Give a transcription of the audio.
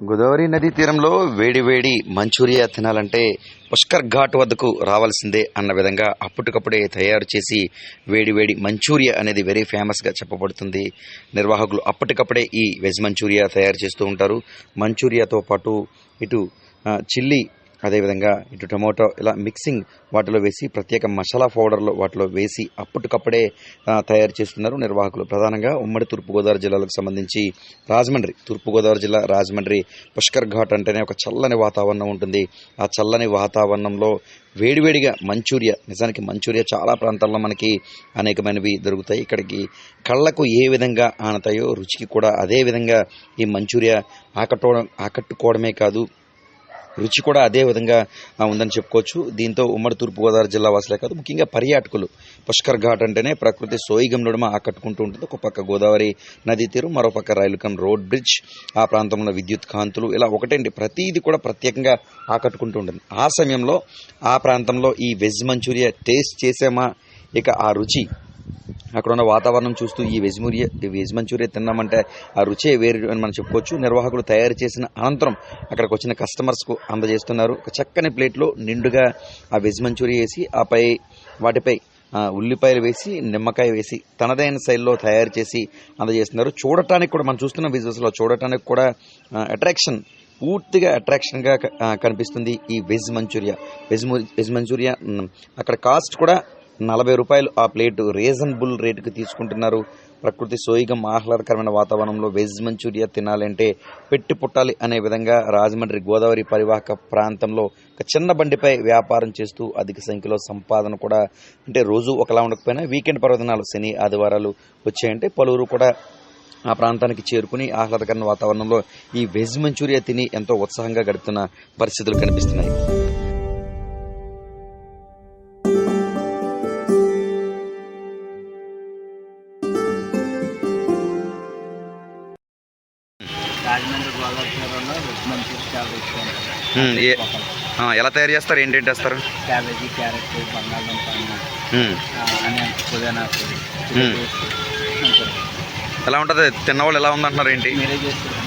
గోదావరి నదీ తీరంలో వేడి వేడి మంచూరియా తినాలంటే పుష్కర్ ఘాట్ వద్దకు రావాల్సిందే అన్న విధంగా అప్పటికప్పుడే తయారు చేసి వేడి వేడి మంచూరియా అనేది వెరీ ఫేమస్గా చెప్పబడుతుంది. నిర్వాహకులు అప్పటికప్పుడే ఈ వెజ్ మంచూరియా తయారు చేస్తూ ఉంటారు. మంచూరియాతో పాటు ఇటు చిల్లీ అదేవిధంగా ఇటు టమోటో ఇలా మిక్సింగ్ వాటిలో వేసి ప్రత్యేక మసాలా పౌడర్లు వాటిలో వేసి అప్పటికప్పుడే తయారు చేస్తున్నారు నిర్వాహకులు. ప్రధానంగా ఉమ్మడి తూర్పుగోదావరి జిల్లాలకు సంబంధించి రాజమండ్రి తూర్పుగోదావరి జిల్లా రాజమండ్రి పుష్కర్ ఘాట్ అంటేనే ఒక చల్లని వాతావరణం ఉంటుంది. ఆ చల్లని వాతావరణంలో వేడివేడిగా మంచూరియా నిజానికి మంచూరియా చాలా ప్రాంతాల్లో మనకి అనేకమైనవి దొరుకుతాయి. ఇక్కడికి కళ్ళకు ఏ విధంగా ఆనతాయో రుచికి కూడా అదే విధంగా ఈ మంచూరియా ఆకట్టుకోవడం ఆకట్టుకోవడమే కాదు రుచి కూడా అదే విధంగా ఉందని చెప్పుకోవచ్చు. దీంతో ఉమ్మడి తూర్పుగోదావరి జిల్లా వాసులే కాదు ముఖ్యంగా పర్యాటకులు. పుష్కర్ ఘాట్ అంటేనే ప్రకృతి సోయిగం నడుమ ఆకట్టుకుంటూ ఉంటుంది. ఒక పక్క గోదావరి నదీ తీరు మరో పక్క రైలుకం రోడ్ బ్రిడ్జ్ ఆ ప్రాంతంలో విద్యుత్ కాంతులు ఇలా ఒకటండి ప్రతిదీ కూడా ప్రత్యేకంగా ఆకట్టుకుంటూ ఉంటుంది. ఆ సమయంలో ఆ ప్రాంతంలో ఈ వెజ్ మంచూరియా టేస్ట్ చేసామా? ఇక ఆ రుచి అక్కడ ఉన్న వాతావరణం చూస్తూ ఈ వెజ్ మురియా ఈ వెజ్ మంచూరియా తిన్నామంటే ఆ రుచే వేరు అని మనం చెప్పుకోవచ్చు. నిర్వాహకులు తయారు చేసిన అనంతరం అక్కడికి వచ్చిన కస్టమర్స్కు అందజేస్తున్నారు. ఒక చక్కని ప్లేట్లో నిండుగా ఆ వెజ్ మంచూరియా వేసి ఆపై వాటిపై ఉల్లిపాయలు వేసి నిమ్మకాయ వేసి తనదైన శైలిలో తయారు చేసి అందజేస్తున్నారు. చూడటానికి కూడా మనం చూస్తున్న విజువల్స్లో చూడటానికి కూడా అట్రాక్షన్ పూర్తిగా అట్రాక్షన్గా కనిపిస్తుంది ఈ veg manchuria veg veg manchuria అక్కడ కాస్ట్ కూడా నలభై రూపాయలు ఆ ప్లేట్ రీజనబుల్ రేటుకి తీసుకుంటున్నారు. ప్రకృతి సోయిగం ఆహ్లాదకరమైన వాతావరణంలో వెజ్ మంచూరియా తినాలంటే పెట్టి పుట్టాలి అనే విధంగా రాజమండ్రి గోదావరి పరివాహక ప్రాంతంలో ఒక చిన్న బండిపై వ్యాపారం చేస్తూ అధిక సంఖ్యలో సంపాదన కూడా అంటే రోజు ఒకలా ఉండకపోయినా వీకెండ్ పర్వదినాలు శని ఆదివారాలు వచ్చాయంటే పలువురు కూడా ఆ ప్రాంతానికి చేరుకుని ఆహ్లాదకరమైన వాతావరణంలో ఈ వెజ్ మంచూరియా తిని ఎంతో ఉత్సాహంగా గడుపుతున్న పరిస్థితులు కనిపిస్తున్నాయి. రాజమండ్రి ఎలా తయారు చేస్తారు? ఏంటేంటి వేస్తారు క్యాబేజీ క్యారెట్ బంగాళదుంప పుదీనా. ఎలా ఉంటుంది? తిన్నవాళ్ళు ఎలా ఉందంటున్నారు ఏంటి? మీరే చేస్తారు.